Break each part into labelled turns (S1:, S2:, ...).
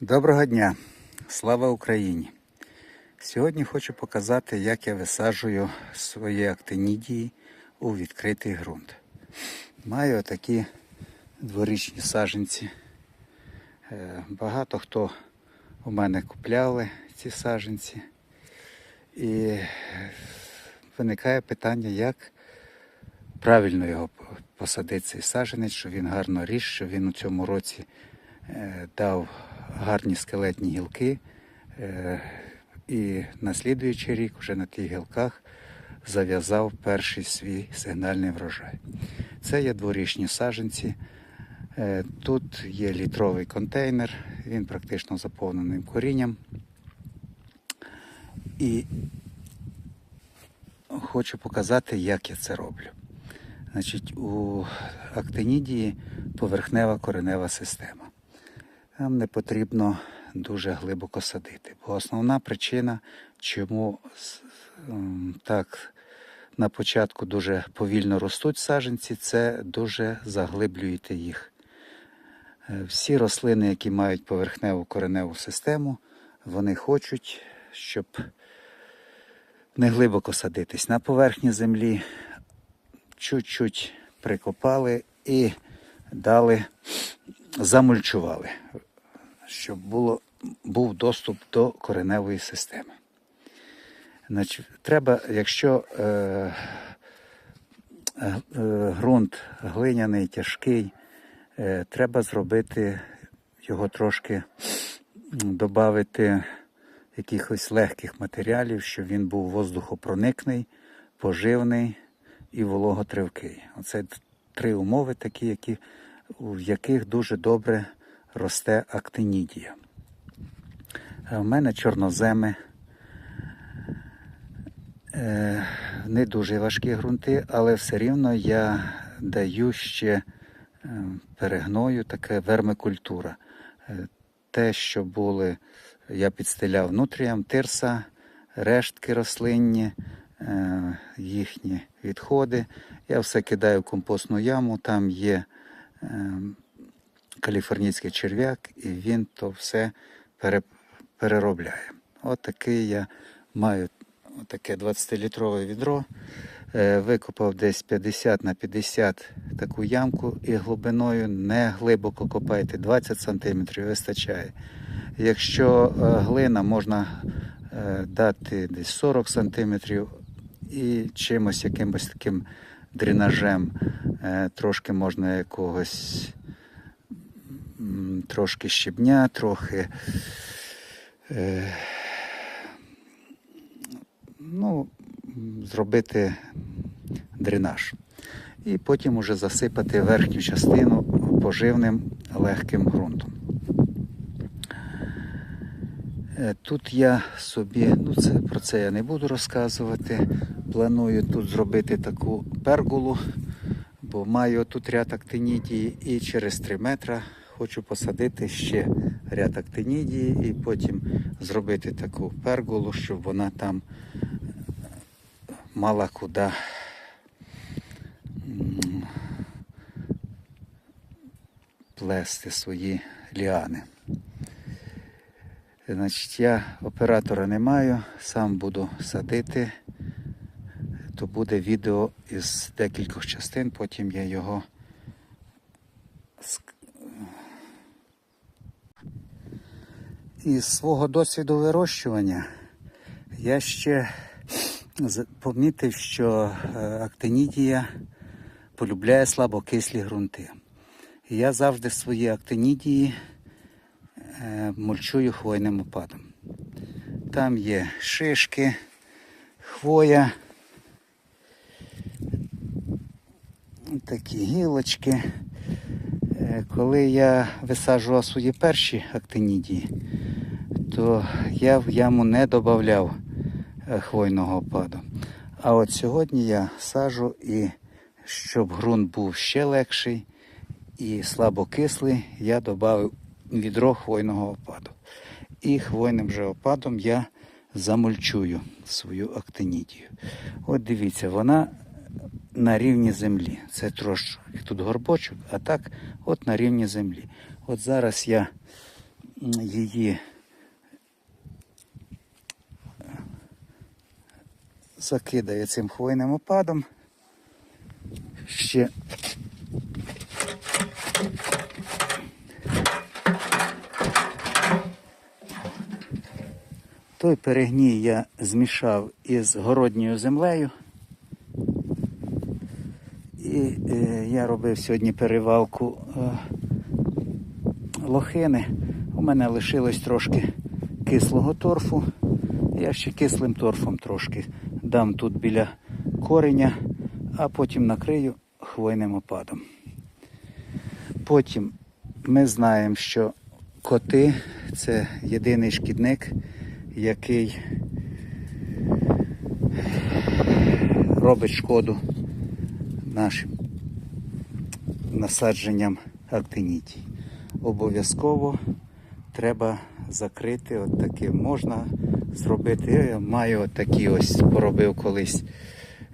S1: Доброго дня! Слава Україні! Сьогодні хочу показати, як я висаджую свої актинідії у відкритий ґрунт. Маю такі дворічні саджанці. Е, Багато хто у мене купляли ці саджанці. І виникає питання, як правильно його посадити цей саджанець, щоб він гарно ріс, щоб він у цьому році е, дав гарні скелетні гілки. е, І на слідуючий рік вже на тих гілках зав'язав перший свій сигнальний врожай. Це є дворічні саджанці. Е, Тут є літровий контейнер, він практично заповнений корінням. І хочу показати, як я це роблю. Значить, у актинідії поверхнева коренева система. Нам не потрібно дуже глибоко садити. Бо основна причина, чому ем, так на початку дуже повільно ростуть саджанці, це дуже заглиблюєте їх. Е, Всі рослини, які мають поверхневу кореневу систему, вони хочуть, щоб не глибоко садитись на поверхні землі, чуть-чуть прикопали і дали, замульчували, щоб було, був доступ до кореневої системи. Значить, треба, якщо е, е, е, ґрунт глиняний, тяжкий, е, треба зробити його трошки додати якихось легких матеріалів, щоб він був воздухопроникний, поживний і вологотривкий. Оце три умови такі, які, в яких дуже добре росте актинідія. У мене чорноземи, е, не дуже важкі ґрунти, але все рівно я даю ще е, перегною таке вермикультура. Е, Те, що були, я підстеляв нутріям, тирса, рештки рослинні, їхні відходи. Я все кидаю в компостну яму, там є каліфорнійський черв'як, і він то все пере, переробляє. От такий я маю таке 20-літрове відро. Е, Викопав десь 50 на 50 таку ямку і глибиною не глибоко копайте, 20 см вистачає. Якщо е, глина можна е, дати десь 40 см і чимось якимось таким дренажем, трошки можна якогось трошки щебня, трохи. Е, ну, зробити дренаж. І потім уже засипати верхню частину поживним легким ґрунтом. Е, Тут я собі, ну це про це я не буду розказувати. Планую тут зробити таку пергулу, бо маю тут ряд актинідії і через 3 метра хочу посадити ще ряд актинідії і потім зробити таку пергулу, щоб вона там мала куди плести свої ліани. Значить, я оператора не маю, сам буду садити. То буде відео із декількох частин, потім я його із свого досвіду вирощування я ще помітив, що е, актинідія полюбляє слабокислі ґрунти. Я завжди свої актинідії е, мульчую хвойним опадом. Там є шишки, хвоя, такі гілочки. Е, Коли я висаджував свої перші актинідії, то я в яму не додавав хвойного опаду. А от сьогодні я сажу і щоб ґрунт був ще легший і слабокислий, я додав відро хвойного опаду. І хвойним же опадом я замульчую свою актинідію. От дивіться, вона на рівні землі. Це трошки тут горбочок, а так от на рівні землі. От зараз я її закидає цим хвойним опадом. Ще той перегній я змішав із городньою землею. І е, я робив сьогодні перевалку е, лохини. У мене лишилось трошки кислого торфу. Я ще кислим торфом трошки дам тут біля кореня, а потім накрию хвойним опадом. Потім ми знаємо, що коти це єдиний шкідник, який робить шкоду нашим насадженням актинітій. Обов'язково треба закрити от таким. Можна зробити. Я маю такі ось поробив колись.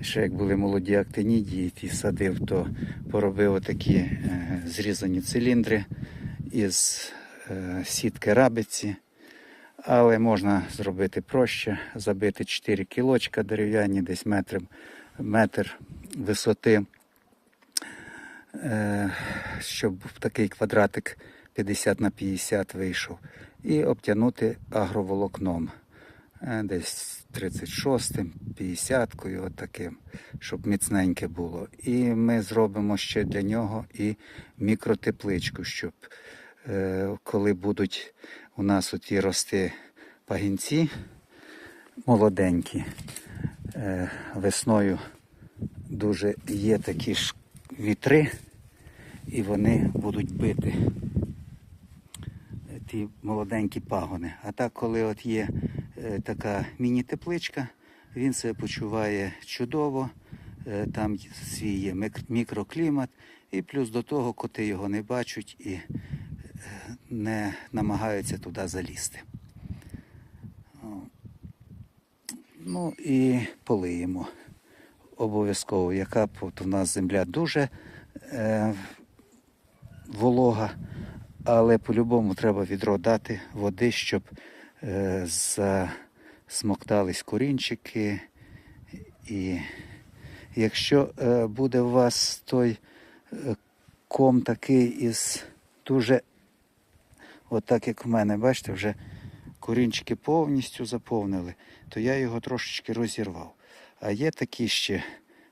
S1: Ще як були молоді актинідії, ті садив, то поробив отакі е, зрізані циліндри із е, сітки рабиці. Але можна зробити проще, забити 4 кілочка дерев'яні, десь метр, метр висоти, е, щоб такий квадратик 50 на 50 вийшов. І обтягнути агроволокном. Е, Десь 36-м, 50-кою, от таким, щоб міцненьке було. І ми зробимо ще для нього і мікротепличку, щоб е, коли будуть у нас оті рости пагінці молоденькі, е, весною дуже є такі ж вітри, і вони будуть бити ті молоденькі пагони. А так, коли от є е, така міні-тепличка, він себе почуває чудово, е, там свій є мікроклімат, і плюс до того коти його не бачать і е, не намагаються туди залізти. Ну і полиємо. Обов'язково, яка от у нас земля дуже е, волога, але по-любому треба відро дати води, щоб е, засмоктались корінчики. І якщо е, буде у вас той е, ком такий із дуже, от так як в мене, бачите, вже корінчики повністю заповнили, то я його трошечки розірвав. А є такі ще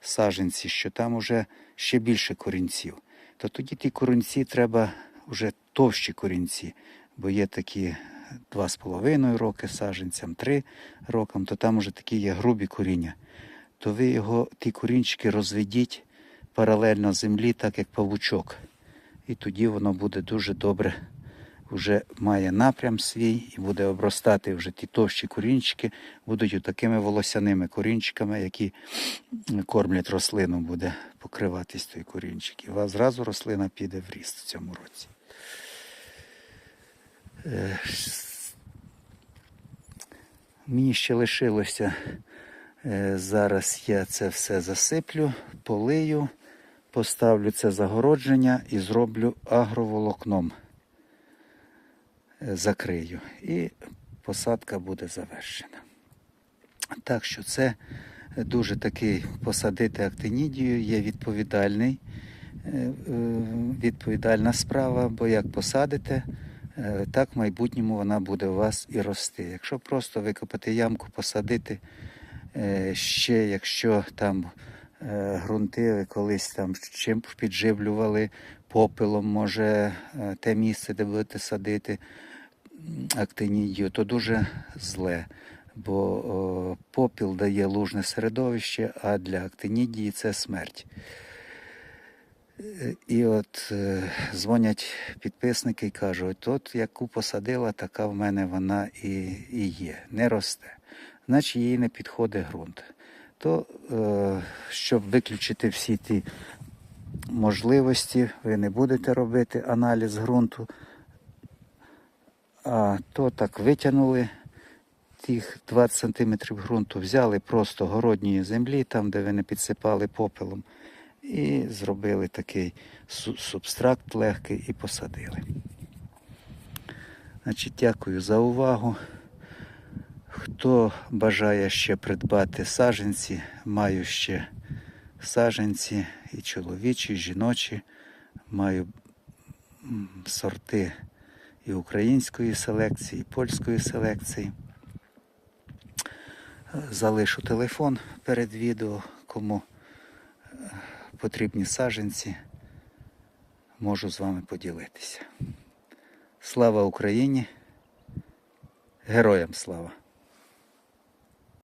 S1: саженці, що там уже ще більше корінців. То тоді ті корінці треба вже товщі корінці, бо є такі 2,5 роки саженцям, 3 рокам, то там уже такі є грубі коріння. То ви його, ті корінчики розведіть паралельно землі, так як павучок. І тоді воно буде дуже добре, вже має напрям свій і буде обростати вже ті товщі корінчики, будуть такими волосяними корінчиками, які кормлять рослину, буде покриватись той корінчик. І у вас зразу рослина піде в ріст в цьому році. Е, Мені ще лишилося. е, Зараз я це все засиплю, полию, поставлю це загородження і зроблю агроволокном. Е, Закрию. І посадка буде завершена. Так що це дуже такий посадити актинідію є відповідальний, відповідальна справа, бо як посадите, так в майбутньому вона буде у вас і рости. Якщо просто викопати ямку, посадити, е, ще якщо там е, ґрунти колись там чим підживлювали попелом, може е, те місце, де будете садити м, актинідію, то дуже зле. Бо о, попіл дає лужне середовище, а для актинідії це смерть. І от е, дзвонять підписники і кажуть, от яку посадила, така в мене вона і, і є, не росте. Значить їй не підходить ґрунт. То, е, щоб виключити всі ті можливості, ви не будете робити аналіз ґрунту, а то так витягнули тих 20 сантиметрів ґрунту, взяли просто городньої землі, там, де ви не підсипали попелом, і зробили такий субстракт легкий і посадили. Значить, дякую за увагу. Хто бажає ще придбати саженці, маю ще саженці і чоловічі, і жіночі. Маю сорти і української селекції, і польської селекції. Залишу телефон перед відео, кому потрібні саженці, можу з вами поділитися. Слава Україні! Героям слава!